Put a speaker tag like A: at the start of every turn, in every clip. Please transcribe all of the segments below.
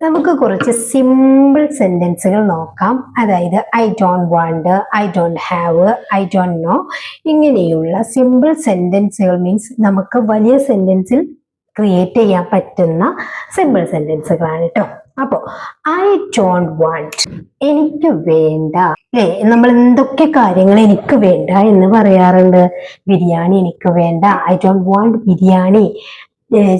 A: നമുക്ക് കുറച്ച് സിമ്പിൾ സെന്റൻസുകൾ നോക്കാം. അതായത് I don't want I don't have I don't know ഇങ്ങനെയുള്ള സിമ്പിൾ സെന്റൻസുകൾ മീൻസ് നമുക്ക് വലിയ സെന്റൻസിൽ ക്രിയേറ്റ് ചെയ്യാൻ പറ്റുന്ന സിമ്പിൾ സെന്റൻസുകളാണ് കേട്ടോ അപ്പോ ഐ ഡോണ്ട് വാണ്ട് എനിക്ക് വേണ്ട. നമ്മൾ എന്തൊക്കെ കാര്യങ്ങൾ എനിക്ക് വേണ്ട എന്ന് പറയാറുണ്ട്? ബിരിയാണി എനിക്ക് വേണ്ട. I don't want biryani.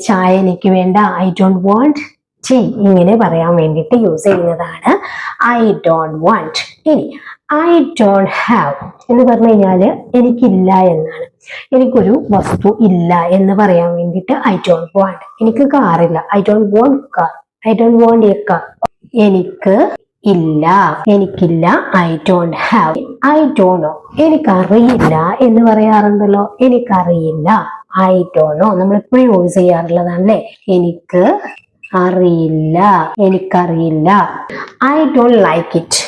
A: ചായ എനിക്ക് വേണ്ട. ഐ ഡോണ്ട് വാണ്ട് ടീ ഇങ്ങനെ പറയാൻ വേണ്ടിയിട്ട് യൂസ് ചെയ്യുന്നതാണ് ഐ ഡോണ്ട് വാണ്ട് ഇനി ഐ ഡോണ്ട് ഹാവ് എന്ന് പറഞ്ഞു കഴിഞ്ഞാൽ എനിക്കില്ല എന്നാണ്. എനിക്കൊരു വസ്തു ഇല്ല എന്ന് പറയാൻ വേണ്ടിയിട്ട് ഐ ഡോണ്ട് വാണ്ട് എനിക്ക് കാറില്ല I don't want car I don't want a car എനിക്ക് ഇല്ല. എനിക്കില്ല. I don't have I don't know എനിക്കറിയില്ല എന്ന് പറയാറുണ്ടല്ലോ. എനിക്കറിയില്ല. ഐ ഡോണ്ട് നോ നമ്മൾ എപ്പോഴും യൂസ് ചെയ്യാറുള്ളതാണ് ചെയ്യാറുള്ളതാണല്ലേ? എനിക്ക് അറിയില്ല. എനിക്കറിയില്ല. ഐ ഡോണ്ട് ലൈക്ക് ഇറ്റ്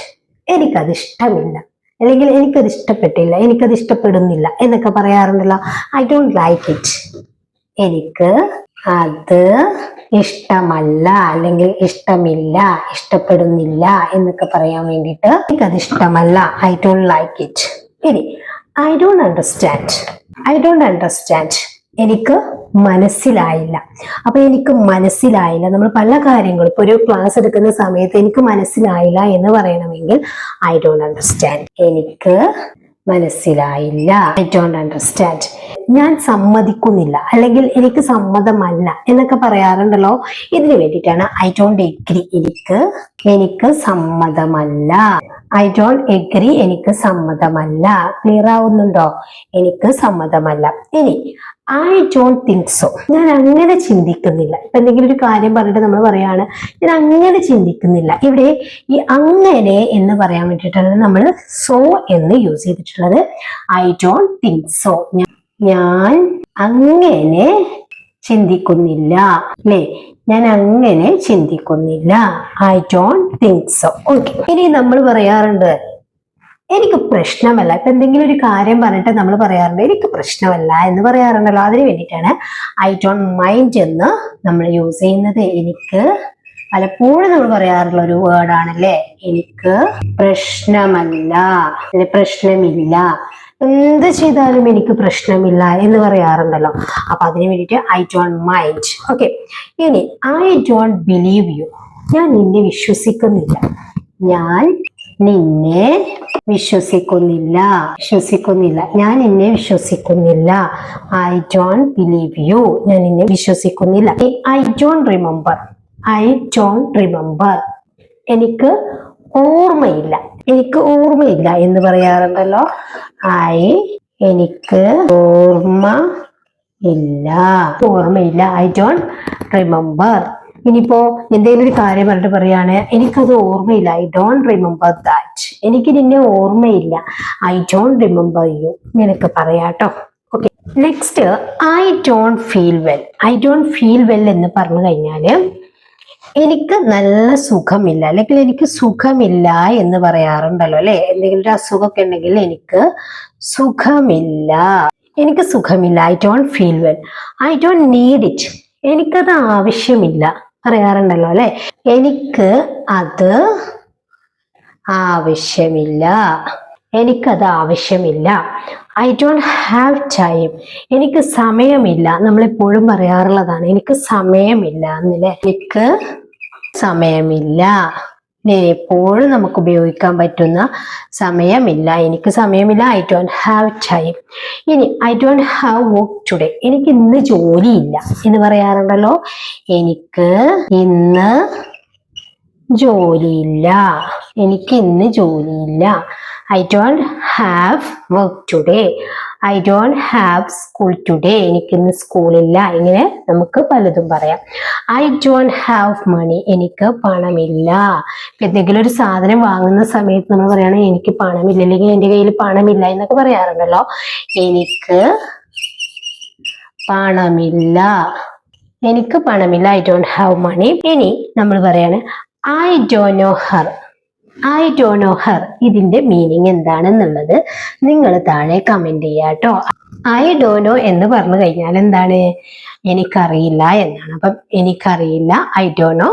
A: എനിക്കത് ഇഷ്ടമില്ല. അല്ലെങ്കിൽ എനിക്കത് ഇഷ്ടപ്പെട്ടില്ല. എനിക്കത് ഇഷ്ടപ്പെടുന്നില്ല എന്നൊക്കെ പറയാറുണ്ടല്ലോ. ഐ ഡോണ്ട് ലൈക്ക് ഇറ്റ് എനിക്ക് അത് ഇഷ്ടമല്ല അല്ലെങ്കിൽ ഇഷ്ടമില്ല ഇഷ്ടപ്പെടുന്നില്ല എന്നൊക്കെ പറയാൻ വേണ്ടിയിട്ട് എനിക്കത് ഇഷ്ടമല്ല. ഐ ഡോണ്ട് ലൈക്ക് ഇറ്റ് ഇനി I don't understand I don't understand എനിക്ക് മനസ്സിലായില്ല. അപ്പൊ എനിക്ക് മനസ്സിലായില്ല. നമ്മൾ പല കാര്യങ്ങളും ഇപ്പൊ ഒരു ക്ലാസ് എടുക്കുന്ന സമയത്ത് എനിക്ക് മനസ്സിലായില്ല എന്ന് പറയണമെങ്കിൽ ഐ ഡോണ്ട് അണ്ടർസ്റ്റാൻഡ് എനിക്ക് മനസ്സിലായില്ല. ഐ ഡോണ്ട് അണ്ടർസ്റ്റാൻഡ് ഞാൻ സമ്മതിക്കുന്നില്ല. അല്ലെങ്കിൽ എനിക്ക് സമ്മതമല്ല എന്നൊക്കെ പറയാറുണ്ടല്ലോ. ഇതിനു വേണ്ടിയിട്ടാണ് ഐ ഡോണ്ട് എഗ്രി എനിക്ക് എനിക്ക് സമ്മതമല്ല. ഐ ഡോണ്ട് എഗ്രി എനിക്ക് സമ്മതമല്ല. ക്ലിയർ ആവുന്നുണ്ടോ? എനിക്ക് സമ്മതമല്ല. ഇനി ഐ ഡോണ്ട് തിങ്ക് സോ ഞാൻ അങ്ങനെ ചിന്തിക്കുന്നില്ല. ഇപ്പൊ എന്തെങ്കിലും ഒരു കാര്യം പറഞ്ഞിട്ട് നമ്മൾ പറയാണ് ഞാൻ അങ്ങനെ ചിന്തിക്കുന്നില്ല. ഇവിടെ ഈ അങ്ങനെ എന്ന് പറയാൻ വേണ്ടിയിട്ടാണ് നമ്മൾ സോ എന്ന് യൂസ് ചെയ്തിട്ടുള്ളത്. ഐ ഡോണ്ട് തിങ്ക് സോ ഞാൻ അങ്ങനെ ചിന്തിക്കുന്നില്ല അല്ലേ? ഞാൻ അങ്ങനെ ചിന്തിക്കുന്നില്ല. I don't think so okay ഇനി നമ്മൾ പറയാറുണ്ട് എനിക്ക് പ്രശ്നമല്ല. ഇപ്പൊ എന്തെങ്കിലും ഒരു കാര്യം പറഞ്ഞിട്ട് നമ്മൾ പറയാറുണ്ട് എനിക്ക് പ്രശ്നമല്ല എന്ന് പറയാറുണ്ടല്ലോ. അതിന് വേണ്ടിയിട്ടാണ് ഐ ഡോണ്ട് മൈൻഡ് എന്ന് നമ്മൾ യൂസ് ചെയ്യുന്നത്. എനിക്ക് പലപ്പോഴും നമ്മൾ പറയാറുള്ള ഒരു വേർഡാണല്ലേ എനിക്ക് പ്രശ്നമല്ല. പ്രശ്നമില്ല. എന്ത് ചെയ്താലും എനിക്ക് പ്രശ്നമില്ല എന്ന് പറയാറുണ്ടല്ലോ. അപ്പൊ അതിന് വേണ്ടിയിട്ട് ഐ ഡോണ്ട് മൈൻഡ് ഓക്കെ ഇനി ഐ ഡോണ്ട് ബിലീവ് യു ഞാൻ നിന്നെ വിശ്വസിക്കുന്നില്ല. ഞാൻ നിന്നെ വിശ്വസിക്കുന്നില്ല. വിശ്വസിക്കുന്നില്ല. ഞാൻ നിന്നെ വിശ്വസിക്കുന്നില്ല. ഐ ഡോണ്ട് ബിലീവ് യു ഞാൻ നിന്നെ വിശ്വസിക്കുന്നില്ല. I don't remember I don't remember എനിക്ക് ഓർമ്മയില്ല. എനിക്ക് ഓർമ്മയില്ല എന്ന് പറയാറുണ്ടല്ലോ. ഐ എനിക്ക് ഓർമ്മ ഇല്ല. ഓർമ്മയില്ല. ഐ ഡോണ്ട് റിമെമ്പർ ഇനിയിപ്പോ എന്തെങ്കിലും ഒരു കാര്യം പറഞ്ഞിട്ട് പറയാണ് എനിക്കത് ഓർമ്മയില്ല. ഐ ഡോണ്ട് റിമെമ്പർ ദാറ്റ് എനിക്ക് നിന്നെ ഓർമ്മയില്ല. ഐ ഡോണ്ട് റിമെമ്പർ യു നിനക്ക് പറയാട്ടോ. Okay next I don't feel well I don't feel well എന്ന് പറഞ്ഞു കഴിഞ്ഞാൽ എനിക്ക് നല്ല സുഖമില്ല. അല്ലെങ്കിൽ എനിക്ക് സുഖമില്ല എന്ന് പറയാറുണ്ടല്ലോ അല്ലെ? എന്തെങ്കിലും ഒരു അസുഖമൊക്കെ ഉണ്ടെങ്കിൽ എനിക്ക് സുഖമില്ല. എനിക്ക് സുഖമില്ല. I don't feel well I don't need it എനിക്കത് ആവശ്യമില്ല. പറയാറുണ്ടല്ലോ അല്ലെ? എനിക്ക് അത് ആവശ്യമില്ല. എനിക്കത് ആവശ്യമില്ല. ഐ ഡോണ്ട് ഹാവ് ടൈം എനിക്ക് സമയമില്ല. നമ്മളെപ്പോഴും പറയാറുള്ളതാണ് എനിക്ക് സമയമില്ല എന്നല്ലേ? എനിക്ക് സമയമില്ല. എപ്പോഴും നമുക്ക് ഉപയോഗിക്കാൻ പറ്റുന്ന സമയമില്ല. എനിക്ക് സമയമില്ല. ഐ ഡോണ്ട് ഹാവ് ടൈം ഇനി I don't have work today എനിക്ക് ഇന്ന് ജോലിയില്ല എന്ന് പറയാറുണ്ടല്ലോ. എനിക്ക് ഇന്ന് ജോലിയില്ല. എനിക്ക് ഇന്ന് ജോലിയില്ല. I don't have work today I don't have school today എനിക്ക് ഇന്ന് സ്കൂളില്ല. ഇങ്ങനെ നമുക്ക് പലതും പറയാം. ഐ ഡോണ്ട് ഹാവ് മണി എനിക്ക് പണമില്ല. എന്തെങ്കിലും ഒരു സാധനം വാങ്ങുന്ന സമയത്ത് നമ്മൾ പറയുകയാണെങ്കിൽ എനിക്ക് പണമില്ല. അല്ലെങ്കിൽ എന്റെ കയ്യിൽ പണമില്ല എന്നൊക്കെ പറയാറുണ്ടല്ലോ. എനിക്ക് പണമില്ല. എനിക്ക് പണമില്ല. ഐ ഡോണ്ട് ഹാവ് മണി ഇനി നമ്മൾ പറയാണ് I dunno her I dunno her ഇതിന്റെ മീനിങ് എന്താണെന്നുള്ളത് നിങ്ങൾ താഴെ കമന്റ് ചെയ്യാട്ടോ ഐ ഡോനോ എന്ന് പറഞ്ഞു കഴിഞ്ഞാൽ എന്താണ്? എനിക്കറിയില്ല എന്നാണ്. അപ്പം എനിക്കറിയില്ല ഐ ഡോനോ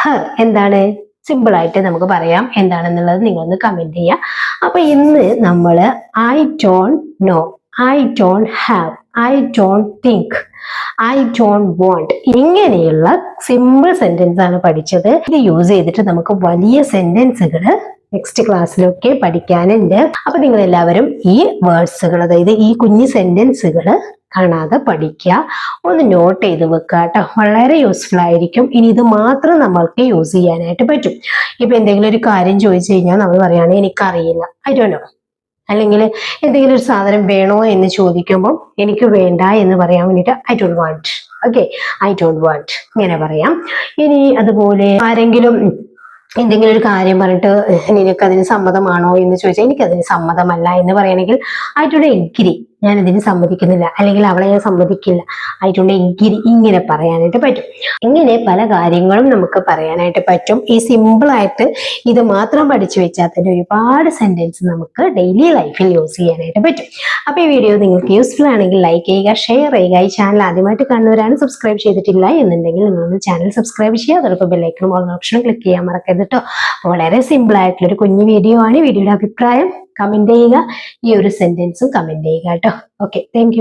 A: ഹർ എന്താണ്? സിമ്പിൾ ആയിട്ട് നമുക്ക് പറയാം എന്താണെന്നുള്ളത് നിങ്ങളൊന്ന് കമന്റ് ചെയ്യുക. അപ്പൊ ഇന്ന് നമ്മൾ I don't know I don't have I don't think I don't want ഇങ്ങനെയുള്ള സിമ്പിൾ സെന്റൻസ് ആണ് പഠിച്ചത്. ഇത് യൂസ് ചെയ്തിട്ട് നമുക്ക് വലിയ സെന്റൻസുകൾ നെക്സ്റ്റ് ക്ലാസ്സിലൊക്കെ പഠിക്കാനുണ്ട്. അപ്പൊ നിങ്ങൾ എല്ലാവരും ഈ വേർഡ്സുകൾ അതായത് ഈ കുഞ്ഞു സെന്റൻസുകൾ കാണാതെ പഠിക്കുക. ഒന്ന് നോട്ട് ചെയ്ത് വെക്കുക കേട്ടോ. വളരെ യൂസ്ഫുൾ ആയിരിക്കും. ഇനി ഇത് മാത്രം നമ്മൾക്ക് യൂസ് ചെയ്യാനായിട്ട് പറ്റും. ഇപ്പൊ എന്തെങ്കിലും ഒരു കാര്യം ചോദിച്ചു കഴിഞ്ഞാൽ നമ്മൾ പറയുകയാണെങ്കിൽ എനിക്കറിയില്ല. ഐ ഡോ നോ അല്ലെങ്കിൽ എന്തെങ്കിലും ഒരു സാധനം വേണോ എന്ന് ചോദിക്കുമ്പോൾ എനിക്ക് വേണ്ട എന്ന് പറയാൻ വേണ്ടിയിട്ട് I don't want okay I don't want ഇങ്ങനെ പറയാം. ഇനി അതുപോലെ ആരെങ്കിലും എന്തെങ്കിലും ഒരു കാര്യം പറഞ്ഞിട്ട് നിനക്ക് അതിന് സമ്മതമാണോ എന്ന് ചോദിച്ചാൽ എനിക്കതിന് സമ്മതമല്ല എന്ന് പറയണമെങ്കിൽ ഐ ഡോണ്ട് എഗ്രി ഞാൻ ഇതിന് സമ്മതിക്കുന്നില്ല അല്ലെങ്കിൽ അവളെ ഞാൻ സമ്മതിക്കില്ല. ആയിട്ടുണ്ട് എനിക്ക് ഇങ്ങനെ പറയാനായിട്ട് പറ്റും. ഇങ്ങനെ പല കാര്യങ്ങളും നമുക്ക് പറയാനായിട്ട് പറ്റും. ഈ സിമ്പിളായിട്ട് ഇത് മാത്രം പഠിച്ചു വെച്ചാൽ തന്നെ ഒരുപാട് സെന്റൻസ് നമുക്ക് ഡെയിലി ലൈഫിൽ യൂസ് ചെയ്യാനായിട്ട് പറ്റും. അപ്പോൾ ഈ വീഡിയോ നിങ്ങൾക്ക് യൂസ്ഫുൾ ആണെങ്കിൽ ലൈക്ക് ചെയ്യുക ഷെയർ ചെയ്യുക. ഈ ചാനൽ ആദ്യമായിട്ട് കാണുന്നവരാണ് സബ്സ്ക്രൈബ് ചെയ്തിട്ടില്ല എന്നുണ്ടെങ്കിൽ നിങ്ങളൊന്ന് ചാനൽ സബ്സ്ക്രൈബ് ചെയ്യുക. അതോടൊപ്പം ബെല്ലൈക്കണം ഓൾ ഓപ്ഷനും ക്ലിക്ക് ചെയ്യാൻ മറക്കരുത് കേട്ടോ വളരെ സിമ്പിൾ ആയിട്ടുള്ള ഒരു കുഞ്ഞു വീഡിയോ ആണ് വീഡിയോയുടെ അഭിപ്രായം. കമന്റ് ചെയ്യുക. ഈ ഒരു സെന്റൻസും കമന്റ് ചെയ്യുക കേട്ടോ. Okay thank